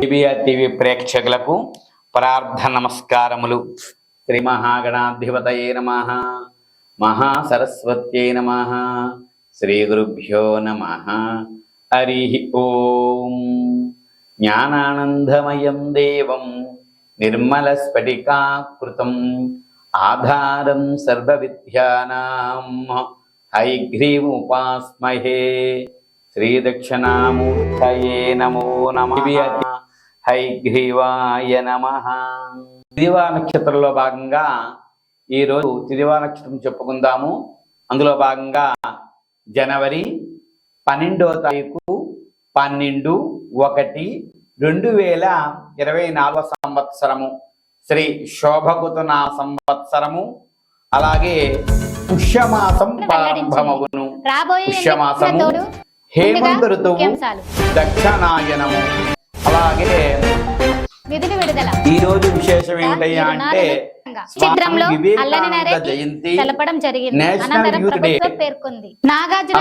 TVR TV ప్రేక్షకులకు ప్రార్థ నమస్కారములు. శ్రీ మహాగణాధిపతయే నమ. మహాసరస్వత్యై నమ. శ్రీ గురుభ్యో నమ. హరి ఓం. జ్ఞానానందమయం దేవం. నిర్మలస్ఫటికాకృతం ఆధారం సర్వవిద్యానాం. హైగ్రీముపాస్మహే శ్రీదక్షిణామూర్తయే నమో నమ. హైగ్రీవాయ నమ. తిదివా నక్షత్రంలో భాగంగా ఈరోజు తిదివా నక్షత్రం చెప్పుకుందాము. అందులో భాగంగా జనవరి పన్నెండో తారీఖు పన్నెండు ఒకటి రెండు వేల ఇరవై నాలుగవ సంవత్సరము. శ్రీ శోభగుతున సంవత్సరము. అలాగే పుష్యమాసం ప్రారంభమగును. రాబోయే పుష్యమాసము హేమంత ఋతువు దక్షిణాయనము. అలాగే నిధులు విడుదల. ఈ రోజు విశేషం ఏమిటయ్యా అంటే చిత్రంలో నరేష్ జయంతి తెలపడం జరిగింది. అనంతరం. ప్రభుత్వం పేర్కొంది. నాగార్జున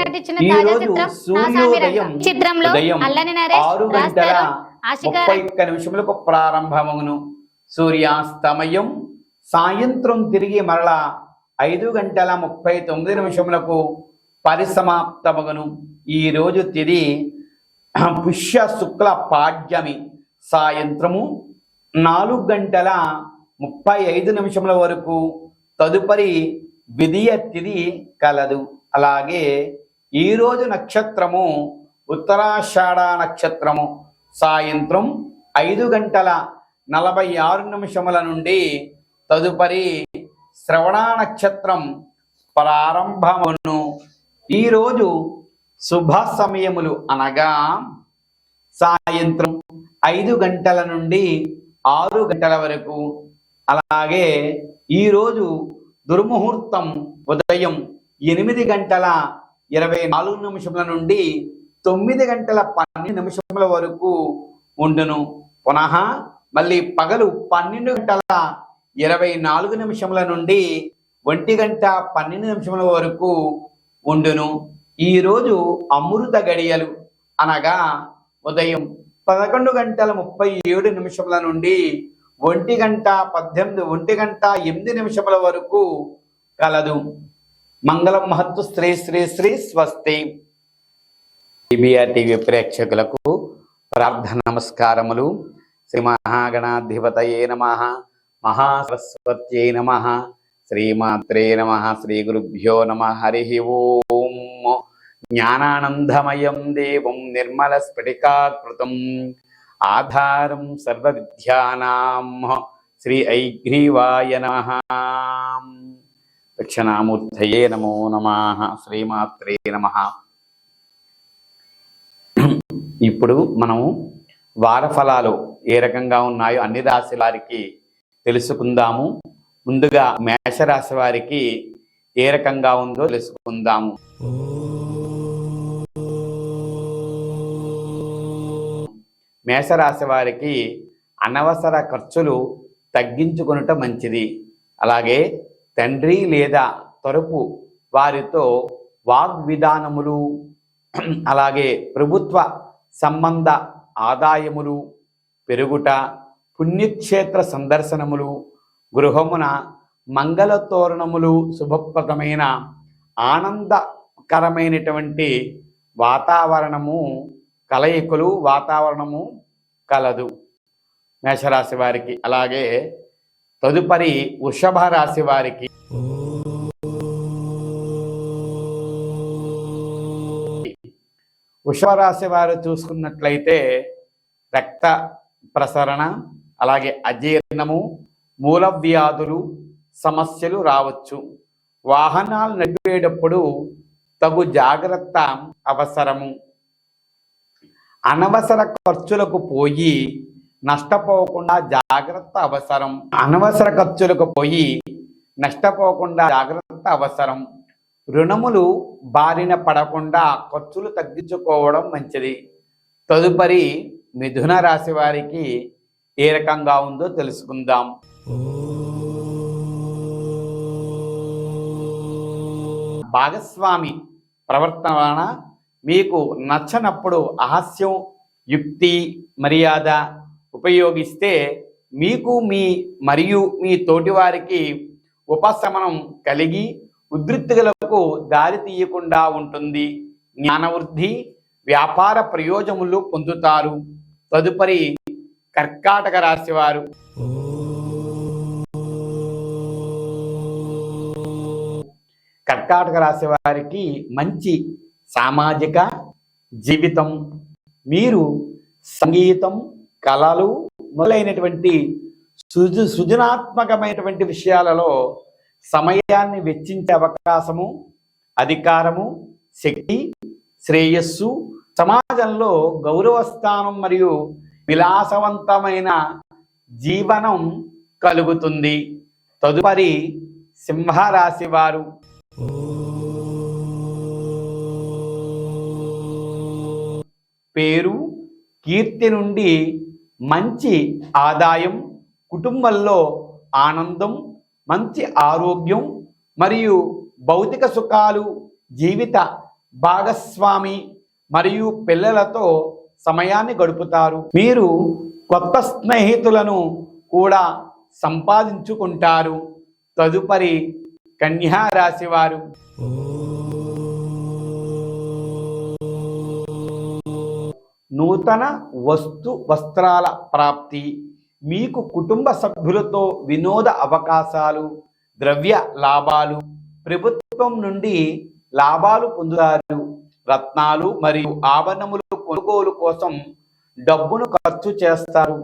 నటించిన తాజా చిత్రం. చిత్రంలో అల్లని నరేష్ రాస్తారు. ఆశిక ఒక్క నిమిషములకు ప్రారంభమగును సూర్యాస్తమయం సాయంత్రం తిరిగి మరలా ఐదు గంటల ముప్పై తొమ్మిది నిమిషములకు పరిసమాప్తమగును. ఈ రోజు తిది పుష్య శుక్ల పాడ్యమి సాయంత్రము నాలుగు గంటల ముప్పై ఐదు నిమిషముల వరకు తదుపరి విధియ తిది కలదు. అలాగే ఈరోజు నక్షత్రము ఉత్తరాషాఢ నక్షత్రము. సాయంత్రం ఐదు గంటల నలభై ఆరు నిమిషముల నుండి తదుపరి శ్రవణ నక్షత్రం ప్రారంభమును. ఈరోజు శుభ సమయములు అనగా సాయంత్రం ఐదు గంటల నుండి ఆరు గంటల వరకు. అలాగే ఈరోజు దుర్ముహూర్తం ఉదయం ఎనిమిది గంటల ఇరవై నాలుగు నిమిషముల నుండి తొమ్మిది గంటల పన్నెండు నిమిషముల వరకు ఉండును. పునః మళ్ళీ పగలు పన్నెండు గంటల ఇరవై నాలుగు నిమిషముల నుండి ఒంటి గంట పన్నెండు నిమిషముల వరకు ఉండును. ఈరోజు అమృత గడియలు అనగా ఉదయం పదకొండు గంటల ముప్పై ఏడు నిమిషముల నుండి ఒంటి గంట పద్దెనిమిది ఒంటి గంట ఎనిమిది నిమిషముల వరకు కలదు. మంగళం మహత్తు శ్రీ శ్రీ శ్రీ స్వస్తి. టీబీఆర్ టీవీ ప్రేక్షకులకు ప్రార్థన నమస్కారములు. శ్రీ మహాగణాధిపతయే నమ. మహాసరస్వత్యై నమ. శ్రీమాత్రే నమ శ్రీ గురుభ్యో నమ హరి ఓం. జ్ఞానానందమయం దేవం నిర్మల స్ఫటికాకృతం. ఆధారం సర్వవిద్యానాం. శ్రీ ఐగ్రీవాయ నమ. దక్షిణామూర్తయే నమో నమ శ్రీమాత్రే నమ. ఇప్పుడు మనము వారఫలాలు ఏ రకంగా ఉన్నాయో అన్ని రాశి వారికి తెలుసుకుందాము. ముందుగా మేషరాశి వారికి ఏ రకంగా ఉందో తెలుసుకుందాము. మేషరాశి వారికి అనవసర ఖర్చులు తగ్గించుకొనుట మంచిది. అలాగే తండ్రి లేదా తరపు వారితో వాగ్విధానములు అలాగే ప్రభుత్వ సంబంధ ఆదాయములు పెరుగుట పుణ్యక్షేత్ర సందర్శనములు గృహమున మంగళ తోరణములు శుభప్రదమైన ఆనందకరమైనటువంటి వాతావరణము కలయికలు వాతావరణము కలదు. మేషరాశి వారికి అలాగే తదుపరి వృషభ రాశి వారికి వృషభ రాశి వారు చూసుకున్నట్లయితే రక్త ప్రసరణ అలాగే అజీర్ణము మూల వ్యాధులు సమస్యలు రావచ్చు. వాహనాలు నడిపేటప్పుడు తగు జాగ్రత్త అవసరము. అనవసర ఖర్చులకు పోయి నష్టపోకుండా జాగ్రత్త అవసరం. అనవసర ఖర్చులకు పోయి నష్టపోకుండా జాగ్రత్త అవసరం. రుణములు బారిన పడకుండా ఖర్చులు తగ్గించుకోవడం మంచిది. తదుపరి మిథున రాశి వారికి ఏ రకంగా ఉందో తెలుసుకుందాం. భాగస్వామి ప్రవర్తన వలన మీకు నచ్చనప్పుడు అహాస్యం యుక్తి మర్యాద ఉపయోగిస్తే మీకు మీ మరియు మీ తోటివారికి ఉపశమనం కలిగి ఉద్రిక్తులకు దారి తీయకుండా ఉంటుంది. జ్ఞానవృద్ధి వ్యాపార ప్రయోజములు పొందుతారు. తదుపరి కర్కాటక రాశివారు. కర్కాటక రాశి వారికి మంచి సామాజిక జీవితం మీరు సంగీతం కళలు మొదలైనటువంటి సృజు సృజనాత్మకమైనటువంటి విషయాలలో సమయాన్ని వెచ్చించే అవకాశము అధికారము శక్తి శ్రేయస్సు సమాజంలో గౌరవ స్థానం మరియు విలాసవంతమైన జీవనం కలుగుతుంది. తదుపరి సింహరాశి వారు పేరు కీర్తి నుండి మంచి ఆదాయం కుటుంబంలో ఆనందం మంచి ఆరోగ్యం మరియు భౌతిక సుఖాలు జీవిత భాగస్వామి మరియు పిల్లలతో సమయాన్ని గడుపుతారు. మీరు కొత్త స్నేహితులను కూడా సంపాదించుకుంటారు. తదుపరి కన్యా రాశి వారు నూతన వస్తు వస్త్రాల ప్రాప్తి. మీకు కుటుంబ సభ్యులతో వినోద అవకాశాలు ద్రవ్య లాభాలు ప్రభుత్వం నుండి లాభాలు పొందుతారు. రత్నాలు మరియు ఆభరణములు కొనుగోలు కోసం డబ్బును ఖర్చు చేస్తారు.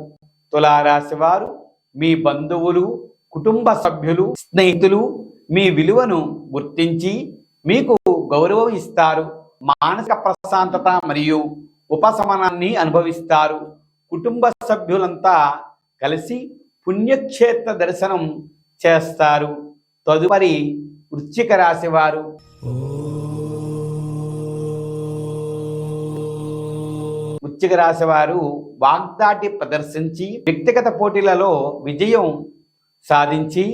తులారాశి వారు మీ బంధువులు కుటుంబ సభ్యులు స్నేహితులు మీ విలువను గుర్తించి మీకు గౌరవం ఇస్తారు. మానసిక ప్రశాంతత మరియు ఉపశమనాన్ని అనుభవిస్తారు. కుటుంబ సభ్యులంతా కలిసి పుణ్యక్షేత్ర దర్శనం చేస్తారు. తదుపరి వృశ్చిక రాశి వారు. వృశ్చిక రాశి వారు వాగ్దాటి ప్రదర్శించి వ్యక్తిగత పోటీలలో విజయం సాధించి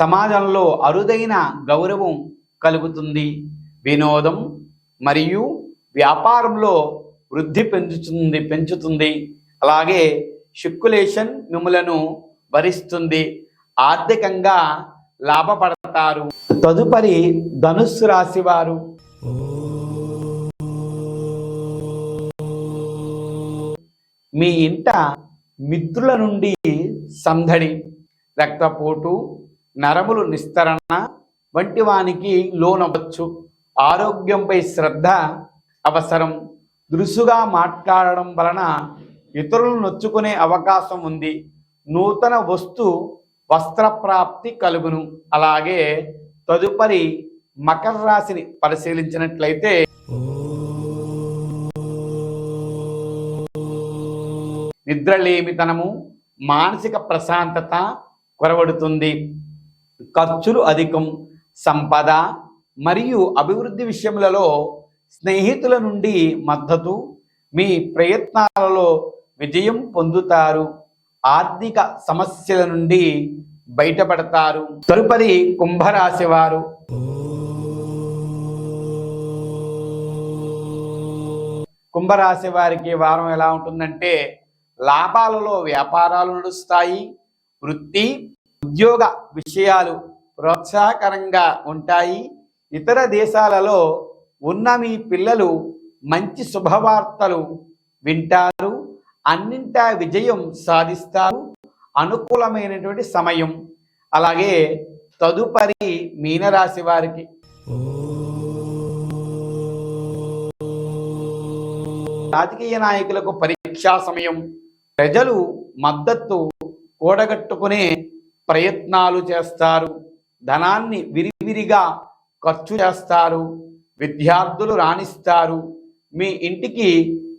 సమాజంలో అరుదైన గౌరవం కలుగుతుంది. వినోదం మరియు వ్యాపారంలో వృద్ధి పెంచుతుంది పెంచుతుంది. అలాగే షిక్యులేషన్ మిమ్మలను భరిస్తుంది. ఆర్థికంగా లాభపడతారు. తదుపరి ధనుస్సు రాశి వారు. మీ ఇంట మిత్రుల నుండి సందడి రక్తపోటు నరములు నిస్తరణ వంటి వానికి లోనవచ్చు ఆరోగ్యంపై శ్రద్ధ అవసరం. దురుసుగా మాట్లాడడం వలన ఇతరులను నొచ్చుకునే అవకాశం ఉంది. నూతన వస్తు వస్త్ర ప్రాప్తి కలుగును. అలాగే తదుపరి మకర రాశిని పరిశీలించినట్లయితే నిద్రలేమితనము మానసిక ప్రశాంతత కొరవడుతుంది. ఖర్చులు అధికం సంపద మరియు అభివృద్ధి విషయములలో స్నేహితుల నుండి మద్దతు మీ ప్రయత్నాలలో విజయం పొందుతారు. ఆర్థిక సమస్యల నుండి బయటపడతారు. తదుపరి కుంభరాశి వారు. కుంభరాశి వారికి వారం ఎలా ఉంటుందంటే లాభాలలో వ్యాపారాలు నడుస్తాయి వృత్తి ఉద్యోగ విషయాలు ప్రోత్సాహకరంగా ఉంటాయి. ఇతర దేశాలలో ఉన్న మీ పిల్లలు మంచి శుభవార్తలు వింటారు. అన్నింటా విజయం సాధిస్తారు. అనుకూలమైనటువంటి సమయం. అలాగే తదుపరి మీనరాశి వారికి. రాజకీయ నాయకులకు పరీక్షా సమయం. ప్రజలు మద్దతు కూడగట్టుకునే ప్రయత్నాలు చేస్తారు. ధనాన్ని విరివిరిగా ఖర్చు చేస్తారు. విద్యార్థులు రాణిస్తారు. మీ ఇంటికి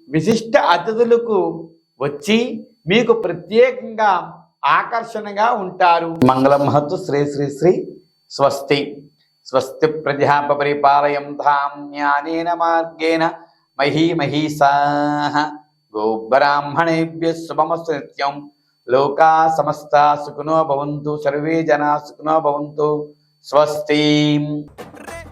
విశిష్ట అతిథులకు వచ్చి మీకు ప్రత్యేకంగా ఆకర్షణగా ఉంటారు. మంగళమహత్తు శ్రీ శ్రీ శ్రీ స్వస్తి. స్వస్తి ప్రజాపరిపాలయం ధాం జ్ఞానేన మార్గేణ మహీ మహీసా గోబ్రాహ్మణేభ్య శుభమస్తు నిత్యం. లోకా సమస్త సుఖనో భవంతు సర్వే జనా సుఖనో భవంతు. స్వస్తి. re